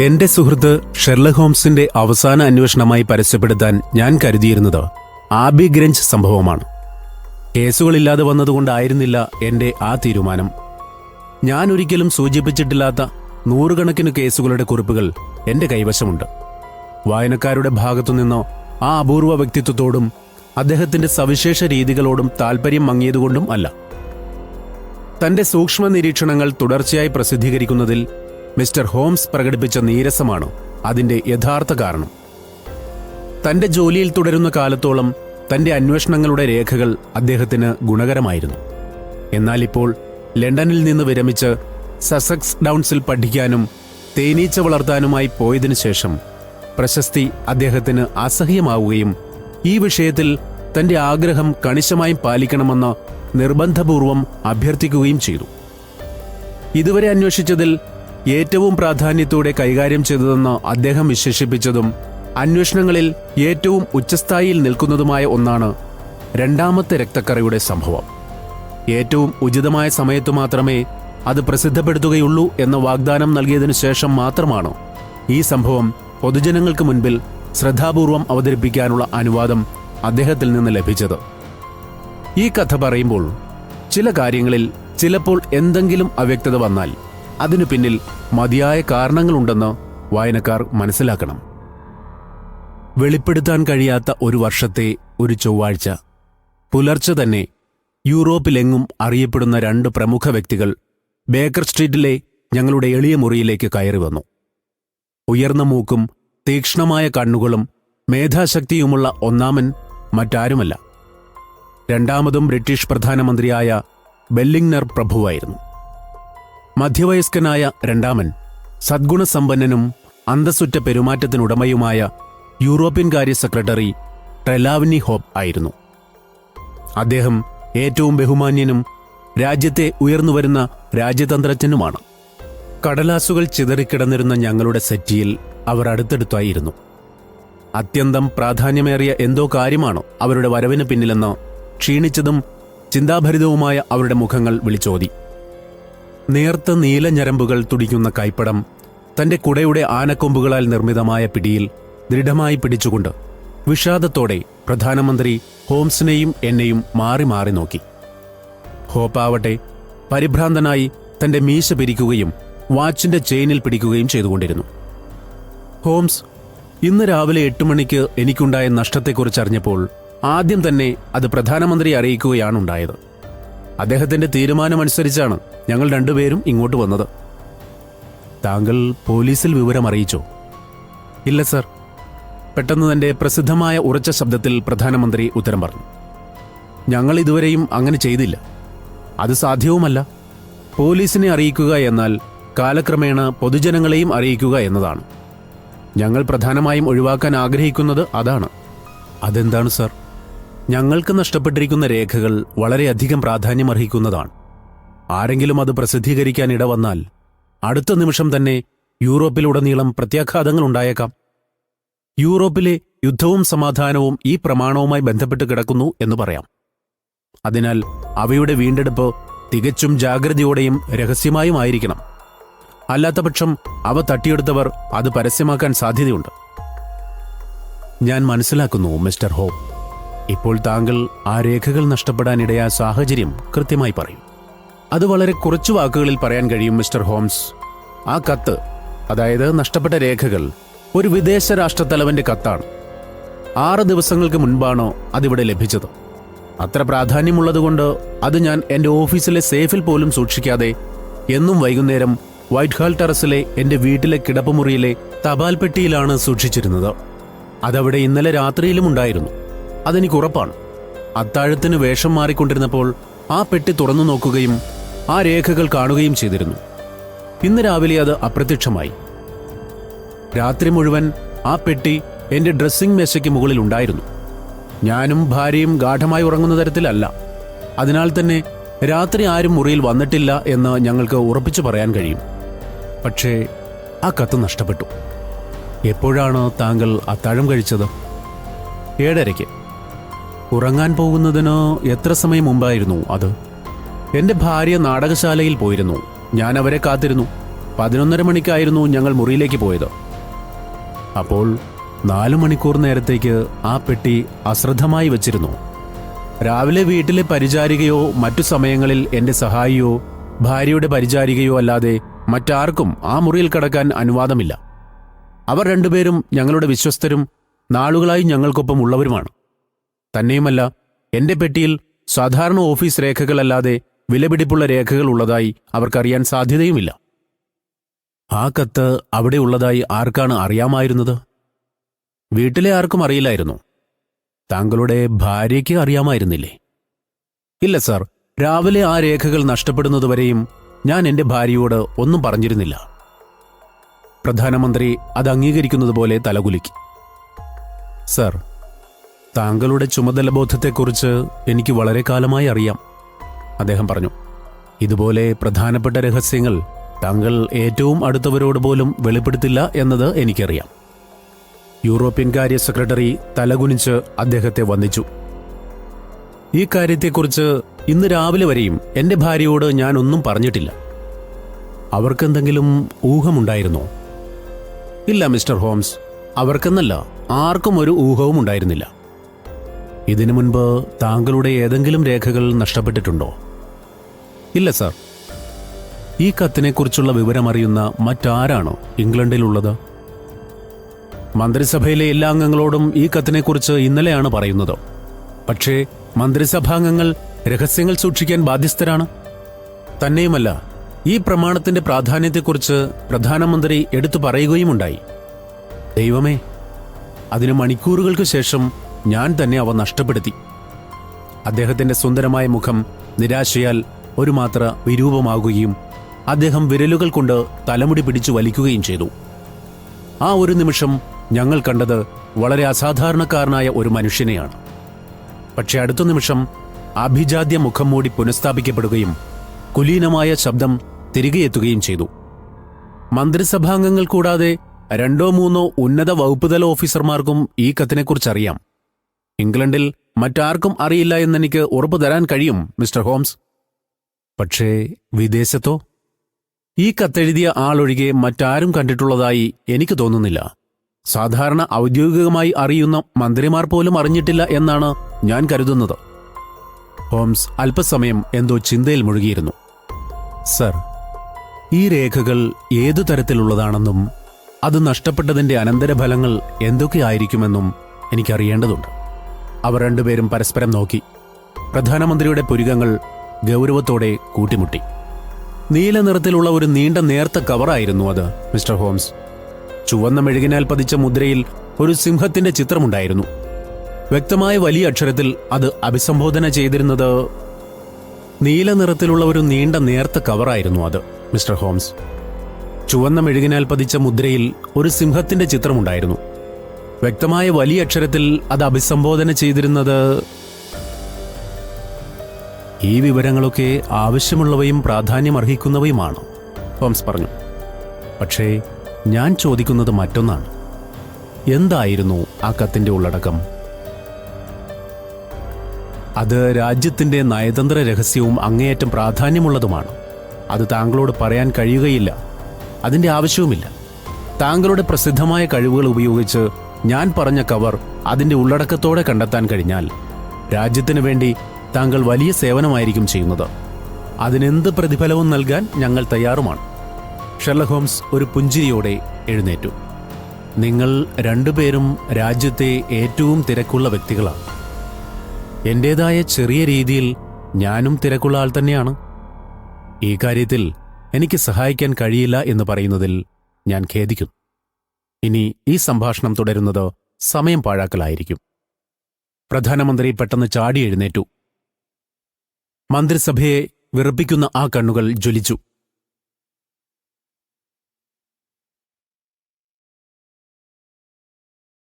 എന്റെ സുഹൃത്ത് ഷെർലക് ഹോംസിന്റെ അവസാന അന്വേഷണമായി പരസ്യപ്പെടുത്താൻ ഞാൻ കരുതിയിരുന്നത് ആബി ഗ്രഞ്ച് സംഭവമാണ്. കേസുകളില്ലാതെ വന്നതുകൊണ്ടായിരുന്നില്ല എന്റെ ആ തീരുമാനം. ഞാൻ ഒരിക്കലും സൂചിപ്പിച്ചിട്ടില്ലാത്ത നൂറുകണക്കിന് കേസുകളുടെ കുറിപ്പുകൾ എന്റെ കൈവശമുണ്ട്. വായനക്കാരുടെ ഭാഗത്തുനിന്നോ ആ അപൂർവ വ്യക്തിത്വത്തോടും അദ്ദേഹത്തിന്റെ സവിശേഷ രീതികളോടും താൽപ്പര്യം മങ്ങിയതുകൊണ്ടും അല്ല. തന്റെ സൂക്ഷ്മ നിരീക്ഷണങ്ങൾ തുടർച്ചയായി പ്രസിദ്ധീകരിക്കുന്നതിൽ മിസ്റ്റർ ഹോംസ് പ്രകടിപ്പിച്ച നീരസമാണ് അതിന്റെ യഥാർത്ഥ കാരണം? തന്റെ ജോലിയിൽ തുടരുന്ന കാലത്തോളം തന്റെ അന്വേഷണങ്ങളുടെ രേഖകൾ അദ്ദേഹത്തിന് ഗുണകരമായിരുന്നു. എന്നാൽ ഇപ്പോൾ ലണ്ടനിൽ നിന്ന് വിരമിച്ച് സസക്സ് ഡൗൺസിൽ പഠിക്കാനും തേനീച്ച വളർത്താനുമായി പോയതിനു ശേഷം പ്രശസ്തി അദ്ദേഹത്തിന് അസഹ്യമാവുകയും ഈ വിഷയത്തിൽ തന്റെ ആഗ്രഹം കണിശമായി പാലിക്കണമെന്ന് നിർബന്ധപൂർവം അഭ്യർത്ഥിക്കുകയും ചെയ്തു. ഇതുവരെ അന്വേഷിച്ചതിൽ ഏറ്റവും പ്രാധാന്യത്തോടെ കൈകാര്യം ചെയ്തതെന്ന് അദ്ദേഹം വിശേഷിപ്പിച്ചതും അന്വേഷണങ്ങളിൽ ഏറ്റവും ഉച്ചസ്ഥായിയിൽ നിൽക്കുന്നതുമായ ഒന്നാണ് രണ്ടാമത്തെ രക്തക്കറയുടെ സംഭവം. ഏറ്റവും ഉചിതമായ സമയത്തു മാത്രമേ അത് പ്രസിദ്ധപ്പെടുത്തുകയുള്ളൂ എന്ന വാഗ്ദാനം നൽകിയതിനു ശേഷം മാത്രമാണ് ഈ സംഭവം പൊതുജനങ്ങൾക്ക് മുൻപിൽ ശ്രദ്ധാപൂർവം അവതരിപ്പിക്കാനുള്ള അനുവാദം അദ്ദേഹത്തിൽ നിന്ന് ലഭിച്ചത്. ഈ കഥ പറയുമ്പോൾ ചില കാര്യങ്ങളിൽ ചിലപ്പോൾ എന്തെങ്കിലും അവ്യക്തത വന്നാൽ അതിനു പിന്നിൽ മതിയായ കാരണങ്ങളുണ്ടെന്ന് വായനക്കാർ മനസ്സിലാക്കണം. വെളിപ്പെടുത്താൻ കഴിയാത്ത ഒരു വർഷത്തെ ഒരു ചൊവ്വാഴ്ച. പുലർച്ചെ തന്നെ യൂറോപ്പിലെങ്ങും അറിയപ്പെടുന്ന രണ്ട് പ്രമുഖ വ്യക്തികൾ ബേക്കർ സ്ട്രീറ്റിലെ ഞങ്ങളുടെ എളിയ മുറിയിലേക്ക് കയറി വന്നു. ഉയർന്ന മൂക്കും തീക്ഷ്ണമായ കണ്ണുകളും മേധാശക്തിയുമുള്ള ഒന്നാമൻ മറ്റാരുമല്ല. രണ്ടാമതും ബ്രിട്ടീഷ് പ്രധാനമന്ത്രിയായ ബെല്ലിംഗ്നർ പ്രഭുവായിരുന്നു. മധ്യവയസ്കനായ രണ്ടാമൻ സദ്ഗുണസമ്പന്നനും അന്തസ്സുറ്റ പെരുമാറ്റത്തിനുടമയുമായ യൂറോപ്യൻ കാര്യ സെക്രട്ടറി ട്രെലാവിനി ഹോപ്പ് ആയിരുന്നു. അദ്ദേഹം ഏറ്റവും ബഹുമാന്യനും രാജ്യത്തെ ഉയർന്നുവരുന്ന രാജ്യതന്ത്രജ്ഞനുമാണ്. കടലാസുകൾ ചിതറിക്കിടന്നിരുന്ന ഞങ്ങളുടെ സെറ്റിയിൽ അവർ അടുത്തടുത്തായിരുന്നു. അത്യന്തം പ്രാധാന്യമേറിയ എന്തോ കാര്യമാണോ അവരുടെ വരവിന് പിന്നിലെന്ന് ക്ഷീണിച്ചതും ചിന്താഭരിതവുമായ അവരുടെ മുഖങ്ങൾ വിളിച്ചോതി. നേർത്ത നീല ഞരമ്പുകൾ തുടിക്കുന്ന കൈപ്പടം തന്റെ കുടയുടെ ആനക്കൊമ്പുകളാൽ നിർമ്മിതമായ പിടിയിൽ ദൃഢമായി പിടിച്ചുകൊണ്ട് വിഷാദത്തോടെ പ്രധാനമന്ത്രി ഹോംസിനെയും എന്നെയും മാറി മാറി നോക്കി. ഹോപ്പാവട്ടെ പരിഭ്രാന്തനായി തന്റെ മീശ പിരിക്കുകയും വാച്ചിന്റെ ചെയിനിൽ പിടിക്കുകയും ചെയ്തുകൊണ്ടിരുന്നു. ഹോംസ് ഇന്ന് രാവിലെ എട്ട് മണിക്ക് എനിക്കുണ്ടായ നഷ്ടത്തെക്കുറിച്ച് അറിഞ്ഞപ്പോൾ ആദ്യം തന്നെ അത് പ്രധാനമന്ത്രി അറിയിക്കുകയാണ് അദ്ദേഹത്തിന്റെ തീരുമാനമനുസരിച്ചാണ് ഞങ്ങൾ രണ്ടുപേരും ഇങ്ങോട്ട് വന്നത്. താങ്കൾ പോലീസിൽ വിവരം അറിയിച്ചോ? ഇല്ല സർ. പെട്ടെന്ന് തന്റെ പ്രസിദ്ധമായ ഉറച്ച ശബ്ദത്തിൽ പ്രധാനമന്ത്രി ഉത്തരം പറഞ്ഞു. ഞങ്ങൾ ഇതുവരെയും അങ്ങനെ ചെയ്തില്ല. അത് സാധ്യവുമല്ല. പോലീസിനെ അറിയിക്കുക എന്നാൽ കാലക്രമേണ പൊതുജനങ്ങളെയും അറിയിക്കുക എന്നതാണ്. ഞങ്ങൾ പ്രധാനമായും ഒഴിവാക്കാൻ ആഗ്രഹിക്കുന്നത് അതാണ്. അതെന്താണ് സർ? ഞങ്ങൾക്ക് നഷ്ടപ്പെട്ടിരിക്കുന്ന രേഖകൾ വളരെയധികം പ്രാധാന്യമർഹിക്കുന്നതാണ്. ആരെങ്കിലും അത് പ്രസിദ്ധീകരിക്കാൻ ഇടവന്നാൽ അടുത്ത നിമിഷം തന്നെ യൂറോപ്പിലുടനീളം പ്രത്യാഘാതങ്ങൾ ഉണ്ടായേക്കാം. യൂറോപ്പിലെ യുദ്ധവും സമാധാനവും ഈ പ്രമാണവുമായി ബന്ധപ്പെട്ട് കിടക്കുന്നു എന്ന് പറയാം. അതിനാൽ അവയുടെ വീണ്ടെടുപ്പ് തികച്ചും ജാഗ്രതയോടെയും രഹസ്യമായും ആയിരിക്കണം. അല്ലാത്തപക്ഷം അവ തട്ടിയെടുത്തവർ അത് പരസ്യമാക്കാൻ സാധ്യതയുണ്ട്. ഞാൻ മനസ്സിലാക്കുന്നു മിസ്റ്റർ ഹോപ്പ്. ഇപ്പോൾ താങ്കൾ ആ രേഖകൾ നഷ്ടപ്പെടാനിടയായ സാഹചര്യം കൃത്യമായി പറയും. അത് വളരെ കുറച്ചു വാക്കുകളിൽ പറയാൻ കഴിയും മിസ്റ്റർ ഹോംസ്. ആ കത്ത് അതായത് നഷ്ടപ്പെട്ട രേഖകൾ ഒരു വിദേശ രാഷ്ട്രത്തലവന്റെ കത്താണ്. ആറ് ദിവസങ്ങൾക്ക് മുൻപാണോ അതിവിടെ ലഭിച്ചത്. അത്ര പ്രാധാന്യമുള്ളതുകൊണ്ട് അത് ഞാൻ എന്റെ ഓഫീസിലെ സേഫിൽ പോലും സൂക്ഷിക്കാതെ എന്നും വൈകുന്നേരം വൈറ്റ് ഹാൾ ടെറസിലെ എന്റെ വീട്ടിലെ കിടപ്പുമുറിയിലെ തപാൽ പെട്ടിയിലാണ് സൂക്ഷിച്ചിരുന്നത്. അതവിടെ ഇന്നലെ രാത്രിയിലും ഉണ്ടായിരുന്നു. അതെനിക്ക് ഉറപ്പാണ്. അത്താഴത്തിന് വേഷം മാറിക്കൊണ്ടിരുന്നപ്പോൾ ആ പെട്ടി തുറന്നു നോക്കുകയും ആ രേഖകൾ കാണുകയും ചെയ്തിരുന്നു. ഇന്ന് രാവിലെ അത് അപ്രത്യക്ഷമായി. രാത്രി മുഴുവൻ ആ പെട്ടി എന്റെ ഡ്രസ്സിംഗ് മേശയ്ക്ക് മുകളിൽ ഉണ്ടായിരുന്നു. ഞാനും ഭാര്യയും ഗാഠമായി ഉറങ്ങുന്ന തരത്തിലല്ല. അതിനാൽ തന്നെ രാത്രി ആരും മുറിയിൽ വന്നിട്ടില്ല എന്ന് ഞങ്ങൾക്ക് ഉറപ്പിച്ചു പറയാൻ കഴിയും. പക്ഷേ ആ കത്ത് നഷ്ടപ്പെട്ടു. എപ്പോഴാണ് താങ്കൾ അത്താഴം കഴിച്ചത്? ഏഴരയ്ക്ക്. ഉറങ്ങാൻ പോകുന്നതിന് എത്ര സമയം മുമ്പായിരുന്നു അത്? എന്റെ ഭാര്യ നാടകശാലയിൽ പോയിരുന്നു. ഞാൻ അവരെ കാത്തിരുന്നു. പതിനൊന്നര മണിക്കായിരുന്നു ഞങ്ങൾ മുറിയിലേക്ക് പോയത്. അപ്പോൾ നാലു മണിക്കൂർ നേരത്തേക്ക് ആ പെട്ടി അശ്രദ്ധമായി വച്ചിരുന്നു. രാവിലെ വീട്ടിലെ പരിചാരികയോ മറ്റു സമയങ്ങളിൽ എന്റെ സഹായിയോ ഭാര്യയുടെ പരിചാരികയോ അല്ലാതെ മറ്റാർക്കും ആ മുറിയിൽ കടക്കാൻ അനുവാദമില്ല. അവർ രണ്ടുപേരും ഞങ്ങളുടെ വിശ്വസ്തരും നാളുകളായി ഞങ്ങൾക്കൊപ്പം ഉള്ളവരുമാണ് തന്നെയുമല്ല എന്റെ പെട്ടിയിൽ സാധാരണ ഓഫീസ് രേഖകളല്ലാതെ വിലപിടിപ്പുള്ള രേഖകൾ ഉള്ളതായി അവർക്കറിയാൻ സാധ്യതയുമില്ല. ആ കത്ത് അവിടെ ഉള്ളതായി ആർക്കാണ് അറിയാമായിരുന്നത്? വീട്ടിലെ ആർക്കും അറിയില്ലായിരുന്നു. താങ്കളുടെ ഭാര്യയ്ക്ക് അറിയാമായിരുന്നില്ലേ? ഇല്ല സാർ. രാവിലെ ആ രേഖകൾ നഷ്ടപ്പെടുന്നതുവരെയും ഞാൻ എന്റെ ഭാര്യയോട് ഒന്നും പറഞ്ഞിരുന്നില്ല. പ്രധാനമന്ത്രി അത് അംഗീകരിക്കുന്നതുപോലെ തലകുലുക്കി. സർ താങ്കളുടെ ചുമതല ബോധത്തെക്കുറിച്ച് എനിക്ക് വളരെ കാലമായി അറിയാം അദ്ദേഹം പറഞ്ഞു. ഇതുപോലെ പ്രധാനപ്പെട്ട രഹസ്യങ്ങൾ താങ്കൾ ഏറ്റവും അടുത്തവരോട് പോലും വെളിപ്പെടുത്തില്ല എന്നത് എനിക്കറിയാം. യൂറോപ്യൻ കാര്യ സെക്രട്ടറി തലകുനിച്ച് അദ്ദേഹത്തെ വന്ദിച്ചു. ഈ കാര്യത്തെക്കുറിച്ച് ഇന്ന് രാവിലെ വരെയും എന്റെ ഭാര്യയോട് ഞാൻ ഒന്നും പറഞ്ഞിട്ടില്ല. അവർക്കെന്തെങ്കിലും ഊഹമുണ്ടായിരുന്നോ? ഇല്ല മിസ്റ്റർ ഹോംസ്. അവർക്കെന്നല്ല ആർക്കും ഒരു ഊഹവും ഉണ്ടായിരുന്നില്ല. ഇതിനു മുൻപ് താങ്കളുടെ ഏതെങ്കിലും രേഖകൾ നഷ്ടപ്പെട്ടിട്ടുണ്ടോ? ഇല്ല സാർ. ഈ കത്തിനെക്കുറിച്ചുള്ള വിവരമറിയുന്ന മറ്റാരാണോ ഇംഗ്ലണ്ടിലുള്ളത്? മന്ത്രിസഭയിലെ എല്ലാ അംഗങ്ങളോടും ഈ കത്തിനെക്കുറിച്ച് ഇന്നലെയാണ് പറയുന്നത്. പക്ഷേ മന്ത്രിസഭാംഗങ്ങൾ രഹസ്യങ്ങൾ സൂക്ഷിക്കാൻ ബാധ്യസ്ഥരാണ്? തന്നെയുമല്ല ഈ പ്രമാണത്തിന്റെ പ്രാധാന്യത്തെക്കുറിച്ച് പ്രധാനമന്ത്രി എടുത്തു പറയുകയുമുണ്ടായി. ദൈവമേ അതിന് മണിക്കൂറുകൾക്ക് ശേഷം ഞാൻ തന്നെ അവ നഷ്ടപ്പെടുത്തി. അദ്ദേഹത്തിന്റെ സുന്ദരമായ മുഖം നിരാശയാൽ ഒരു മാത്ര വിരൂപമാകുകയും അദ്ദേഹം വിരലുകൾ കൊണ്ട് തലമുടി പിടിച്ചു വലിക്കുകയും ചെയ്തു. ആ ഒരു നിമിഷം ഞങ്ങൾ കണ്ടത് വളരെ അസാധാരണക്കാരനായ ഒരു മനുഷ്യനെയാണ്. പക്ഷേ അടുത്ത നിമിഷം അഭിജാദ്യ മുഖം മൂടി പുനഃസ്ഥാപിക്കപ്പെടുകയും കുലീനമായ ശബ്ദം തിരികെ എത്തുകയും ചെയ്തു. മന്ത്രിസഭാംഗങ്ങൾ കൂടാതെ രണ്ടോ മൂന്നോ ഉന്നത വകുപ്പുതല ഓഫീസർമാർക്കും ഈ കത്തിനെക്കുറിച്ചറിയാം. ഇംഗ്ലണ്ടിൽ മറ്റാർക്കും അറിയില്ല എന്നെനിക്ക് ഉറപ്പു തരാൻ കഴിയും മിസ്റ്റർ ഹോംസ്. പക്ഷേ വിദേശത്തോ? ഈ കത്തെഴുതിയ ആളൊഴികെ മറ്റാരും കണ്ടിട്ടുള്ളതായി എനിക്ക് തോന്നുന്നില്ല. സാധാരണ ഔദ്യോഗികമായി അറിയുന്ന മന്ത്രിമാർ പോലും അറിഞ്ഞിട്ടില്ല എന്നാണ് ഞാൻ കരുതുന്നത്. ഹോംസ് അല്പസമയം എന്തോ ചിന്തയിൽ മുഴുകിയിരുന്നു. സർ ഈ രേഖകൾ ഏതു തരത്തിലുള്ളതാണെന്നും അത് നഷ്ടപ്പെട്ടതിന്റെ അനന്തരഫലങ്ങൾ എന്തൊക്കെയായിരിക്കുമെന്നും എനിക്കറിയേണ്ടതുണ്ട്. അവർ രണ്ടുപേരും പരസ്പരം നോക്കി. പ്രധാനമന്ത്രിയുടെ പുരികങ്ങൾ ഗൗരവത്തോടെ കൂട്ടിമുട്ടി. നീല നിറത്തിലുള്ള ഒരു നീണ്ട നേർത്ത കവറായിരുന്നു അത് മിസ്റ്റർ ഹോംസ്. ചുവന്ന മെഴുകിനാൽ പതിച്ച മുദ്രയിൽ ഒരു സിംഹത്തിന്റെ ചിത്രമുണ്ടായിരുന്നു. വ്യക്തമായ വലിയ അക്ഷരത്തിൽ അത് അഭിസംബോധന ചെയ്തിരുന്നത് നീല നിറത്തിലുള്ള ഒരു നീണ്ട നേർത്ത കവറായിരുന്നു അത് മിസ്റ്റർ ഹോംസ്. ചുവന്ന മെഴുകിനാൽ പതിച്ച മുദ്രയിൽ ഒരു സിംഹത്തിന്റെ ചിത്രമുണ്ടായിരുന്നു. വ്യക്തമായ വലിയ അക്ഷരത്തിൽ അത് അഭിസംബോധന ചെയ്തിരുന്നത് ഈ വിവരങ്ങളൊക്കെ ആവശ്യമുള്ളവയും പ്രാധാന്യം അർഹിക്കുന്നവയുമാണ് ഹോംസ് പറഞ്ഞു. പക്ഷേ ഞാൻ ചോദിക്കുന്നത് മറ്റൊന്നാണ്. എന്തായിരുന്നു ആ കത്തിന്റെ ഉള്ളടക്കം? അത് രാജ്യത്തിന്റെ നയതന്ത്ര രഹസ്യവും അങ്ങേയറ്റം പ്രാധാന്യമുള്ളതുമാണ്. അത് താങ്കളോട് പറയാൻ കഴിയുകയില്ല. അതിന്റെ ആവശ്യവുമില്ല. താങ്കളുടെ പ്രസിദ്ധമായ കഴിവുകൾ ഉപയോഗിച്ച് ഞാൻ പറഞ്ഞ കവർ അതിന്റെ ഉള്ളടക്കത്തോടെ കണ്ടെത്താൻ കഴിഞ്ഞാൽ രാജ്യത്തിനു വേണ്ടി താങ്കൾ വലിയ സേവനമായിരിക്കും ചെയ്യുന്നത്. അതിനെന്ത് പ്രതിഫലവും നൽകാൻ ഞങ്ങൾ തയ്യാറുമാണ്. ഷെർലക് ഹോംസ് ഒരു പുഞ്ചിരിയോടെ എഴുന്നേറ്റു. നിങ്ങൾ രണ്ടുപേരും രാജ്യത്തെ ഏറ്റവും തിരക്കുള്ള വ്യക്തികളാണ്. എന്റേതായ ചെറിയ രീതിയിൽ ഞാനും തിരക്കുള്ള ആൾ തന്നെയാണ്. ഈ കാര്യത്തിൽ എനിക്ക് സഹായിക്കാൻ കഴിയില്ല എന്ന് പറയുന്നതിൽ ഞാൻ ഖേദിക്കുന്നു. ഇനി ഈ സംഭാഷണം തുടരുന്നത് സമയം പാഴാക്കലായിരിക്കും. പ്രധാനമന്ത്രി പെട്ടെന്ന് ചാടി എഴുന്നേറ്റു. മന്ത്രിസഭയെ വിറപ്പിക്കുന്ന ആ കണ്ണുകൾ ജ്വലിച്ചു.